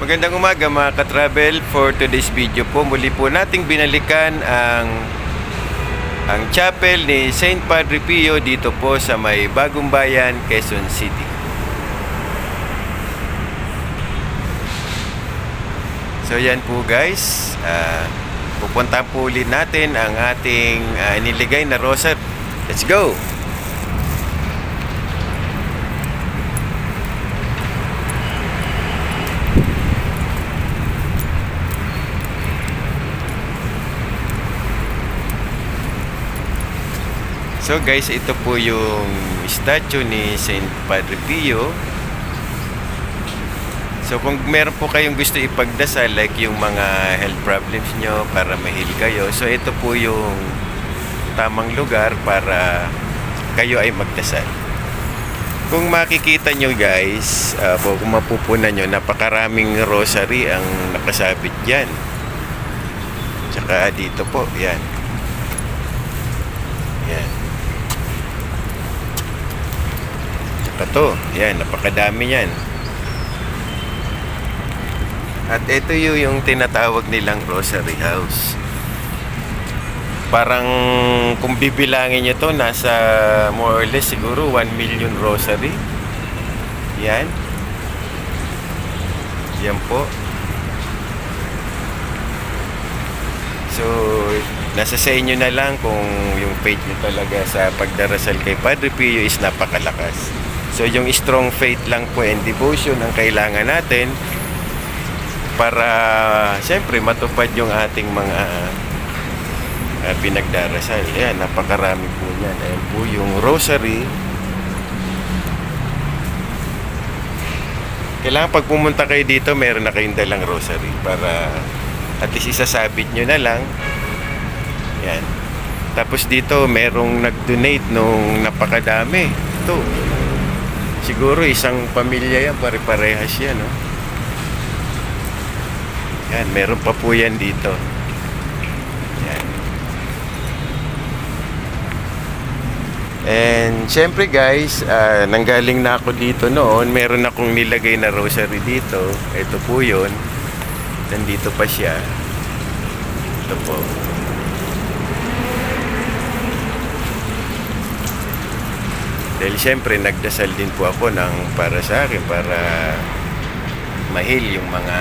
Magandang umaga mga ka-travel. For today's video po, muli po nating binalikan ang ang chapel ni St. Padre Pio dito po sa may Bagong Bayan, Quezon City. So yan po guys, Ah, pupunta po ulit natin ang ating ah, iniligay na rosary. Let's go! So guys, ito po yung statue ni Saint Padre Pio. So kung meron po kayong gusto ipagdasal like yung mga health problems nyo para mahil kayo. So ito po yung tamang lugar para kayo ay magdasal. Kung makikita nyo guys, uh, kung mapupunan nyo, napakaraming rosary ang nakasabit dyan. Tsaka dito po, yan. Yan. Tsaka to, yan, napakadami yan. At ito yung, tinatawag nilang Rosary House. Parang kung bibilangin nyo to, nasa more or less siguro 1 million rosary. Yan. Yan po. So, nasa sa inyo na lang kung yung faith nyo talaga sa pagdarasal kay Padre Pio is napakalakas. So, yung strong faith lang po and devotion ang kailangan natin para siyempre matupad yung ating mga uh, pinagdarasal. Ayan, napakarami po yan. Ayan po yung rosary. Kailangan pag pumunta kayo dito, meron na kayong dalang rosary para at least isasabit nyo na lang. Yan. Tapos dito, merong nag-donate nung napakadami. Ito. Siguro isang pamilya yan, pare-parehas yan, no? Yan, meron pa po yan dito. Yan. And syempre guys, ah, nanggaling na ako dito noon. Meron akong nilagay na rosary dito. Ito po yun. Nandito pa siya. Ito po. Dahil syempre nagdasal din po ako ng para sa akin para mahil yung mga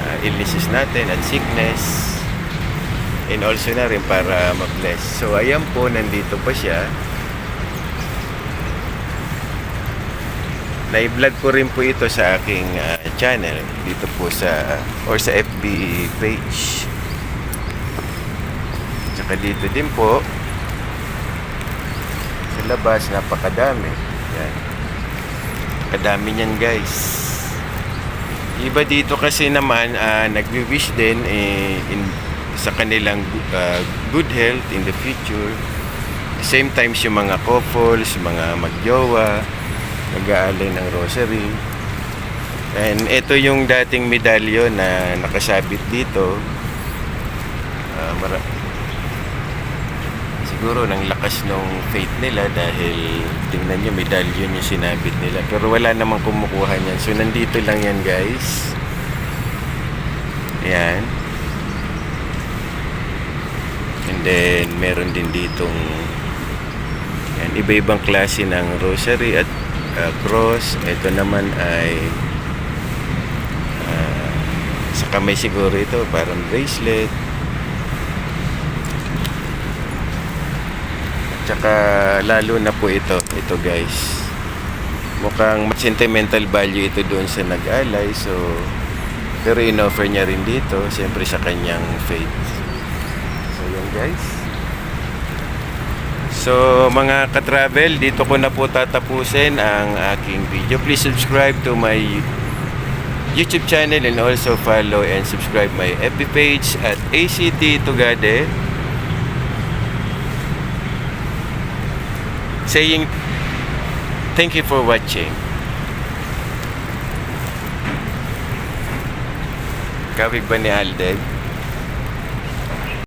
uh, illnesses natin at sickness and also na rin para ma-bless. So ayan po, nandito pa siya. Na-vlog ko rin po ito sa aking ah, channel dito po sa or sa FB page. Tsaka dito din po labas napakadami. Yan. Kadami niyan guys. Iba dito kasi naman uh, nagwi-wish din eh, in, sa kanilang uh, good health in the future. Same times yung mga couples, mga magjowa, nag-aalay ng rosary. And ito yung dating medalyon na nakasabit dito. Uh, mara- siguro ng lakas ng faith nila dahil tingnan nyo medalyon yung sinabit nila. Pero wala namang kumukuha niyan. So nandito lang yan guys. Yan. And then meron din ditong yan, iba-ibang klase ng rosary at uh, cross. Ito naman ay uh, sa kamay siguro ito parang bracelet Tsaka lalo na po ito, ito guys. Mukhang sentimental value ito doon sa nag-alay. So, pero in-offer niya rin dito, siyempre sa kanyang faith. So, yun guys. So, mga ka-travel, dito ko na po tatapusin ang aking video. Please subscribe to my YouTube channel and also follow and subscribe my FB page at ACT Tugade. Saying thank you for watching. Kawig ba ni Alden?